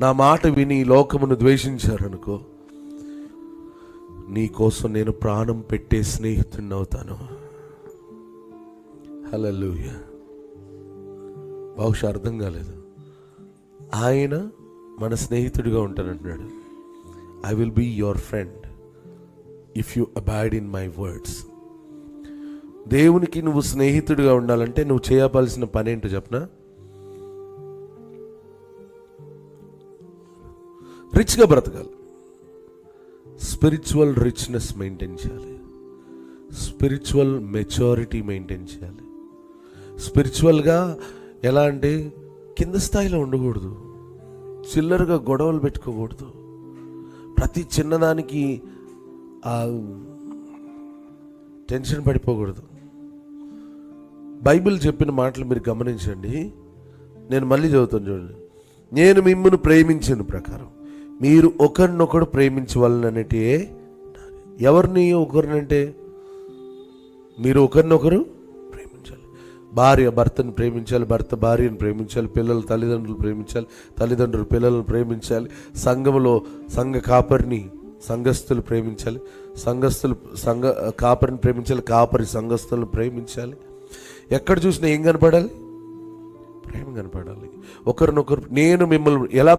నా మాట విని ఈ లోకమును ద్వేషించారనుకో నీ కోసం నేను ప్రాణం పెట్టే స్నేహితుడిని అవుతాను. హల్లెలూయా. బహుశా అర్థం కాలేదు. ఆయన మన స్నేహితుడిగా ఉంటానంటున్నాడు. I will be your friend if you abide in my words దేవునికి నువ్వు స్నేహితుడిగా ఉండాలంటే నువ్వు చేయవలసిన పని ఏంటో చెప్పనా? రిచ్గా బ్రతకాలి స్పిరిచువల్ రిచ్నెస్ మెయింటైన్ చేయాలి స్పిరిచువల్ మెచ్యూరిటీ మెయింటైన్ చేయాలి స్పిరిచువల్గా ఎలా అంటే కింద స్థాయిలో ఉండకూడదు చిల్లరగా గొడవలు పెట్టుకోకూడదు ప్రతి చిన్నదానికి టెన్షన్ పడిపోకూడదు బైబిల్ చెప్పిన మాటలు మీరు గమనించండి. నేను మళ్ళీ చదువుతాను చూడండి. నేను మిమ్మల్ని ప్రేమించిన ప్రకారం. మీరు ఒకరినొకడు ప్రేమించవాలనటే ఎవరిని ఒకరినంటే మీరు ఒకరినొకరు ప్రేమించాలి. భార్య భర్తను ప్రేమించాలి భర్త భార్యను ప్రేమించాలి పిల్లలు తల్లిదండ్రులు ప్రేమించాలి తల్లిదండ్రులు పిల్లలను ప్రేమించాలి సంఘంలో సంఘ కాపరిని సంఘస్థులు ప్రేమించాలి సంఘస్థులు సంఘ కాపరిని ప్రేమించాలి కాపరి సంఘస్థులను ప్రేమించాలి. ఎక్కడ చూసినా ఏం కనపడాలి? ప్రేమ కనపడాలి. ఒకరినొకరు నేను మిమ్మల్ని ఎలా